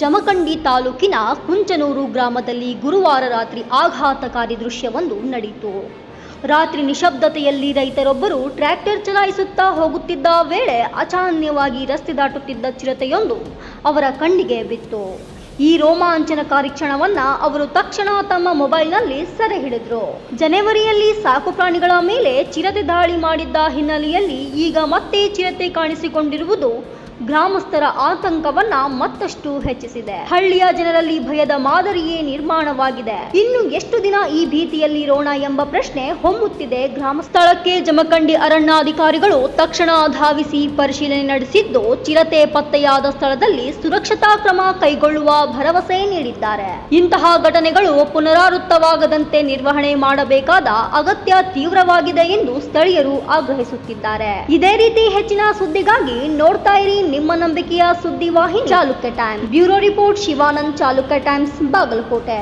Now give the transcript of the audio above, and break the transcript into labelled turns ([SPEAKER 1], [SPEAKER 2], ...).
[SPEAKER 1] ಜಮಖಂಡಿ ತಾಲೂಕಿನ ಕುಂಚನೂರು ಗ್ರಾಮದಲ್ಲಿ ಗುರುವಾರ ರಾತ್ರಿ ಆಘಾತಕಾರಿ ದೃಶ್ಯವೊಂದು ನಡೆಯಿತು ರಾತ್ರಿ ನಿಶಬ್ದತೆಯಲ್ಲಿ ರೈತರೊಬ್ಬರು ಟ್ರ್ಯಾಕ್ಟರ್ ಚಲಾಯಿಸುತ್ತಾ ಹೋಗುತ್ತಿದ್ದ ವೇಳೆ ಅಚಾನ್ಯವಾಗಿ ರಸ್ತೆ ದಾಟುತ್ತಿದ್ದ ಚಿರತೆಯೊಂದು ಅವರ ಕಣ್ಣಿಗೆ ಬಿತ್ತು. ಈ ರೋಮಾಂಚನಕಾರಿ ಕ್ಷಣವನ್ನ ಅವರು ತಕ್ಷಣ ತಮ್ಮ ಮೊಬೈಲ್ನಲ್ಲಿ ಸೆರೆ ಹಿಡಿದ್ರು ಜನವರಿಯಲ್ಲಿ ಸಾಕು ಪ್ರಾಣಿಗಳ ಮೇಲೆ ಚಿರತೆ ದಾಳಿ ಮಾಡಿದ್ದ ಹಿನ್ನೆಲೆಯಲ್ಲಿ ಈಗ ಮತ್ತೆ ಚಿರತೆ ಕಾಣಿಸಿಕೊಂಡಿರುವುದು ಗ್ರಾಮಸ್ಥರ ಆತಂಕವನ್ನ ಮತ್ತಷ್ಟು ಹೆಚ್ಚಿಸಿದೆ. ಹಳ್ಳಿಯ ಜನರಲ್ಲಿ ಭಯದ ಮಾದರಿಯೇ ನಿರ್ಮಾಣವಾಗಿದೆ. ಇನ್ನು ಎಷ್ಟು ದಿನ ಈ ಭೀತಿಯಲ್ಲಿ ಇರೋಣ ಎಂಬ ಪ್ರಶ್ನೆ ಹೊಮ್ಮುತ್ತಿದೆ. ಗ್ರಾಮ ಸ್ಥಳಕ್ಕೆ ಜಮಖಂಡಿ ಅರಣ್ಯಾಧಿಕಾರಿಗಳು ತಕ್ಷಣ ಧಾವಿಸಿ ಪರಿಶೀಲನೆ ನಡೆಸಿದ್ದು, ಚಿರತೆ ಪತ್ತೆಯಾದ ಸ್ಥಳದಲ್ಲಿ ಸುರಕ್ಷತಾ ಕ್ರಮ ಕೈಗೊಳ್ಳುವ ಭರವಸೆ ನೀಡಿದ್ದಾರೆ. ಇಂತಹ ಘಟನೆಗಳು ಪುನರಾವೃತ್ತವಾಗದಂತೆ ನಿರ್ವಹಣೆ ಮಾಡಬೇಕಾದ ಅಗತ್ಯ ತೀವ್ರವಾಗಿದೆ ಎಂದು ಸ್ಥಳೀಯರು ಆಗ್ರಹಿಸುತ್ತಿದ್ದಾರೆ. ಇದೇ ರೀತಿ ಹೆಚ್ಚಿನ ಸುದ್ದಿಗಾಗಿ ನೋಡ್ತಾ ಇರಿ ನಿಮ್ಮ ನಂಬಿಕೆಯ ಸುದ್ದಿ ವಾಹಿನಿ Chalukya Time bureau report Shivanand Chalukya Times Bagalkot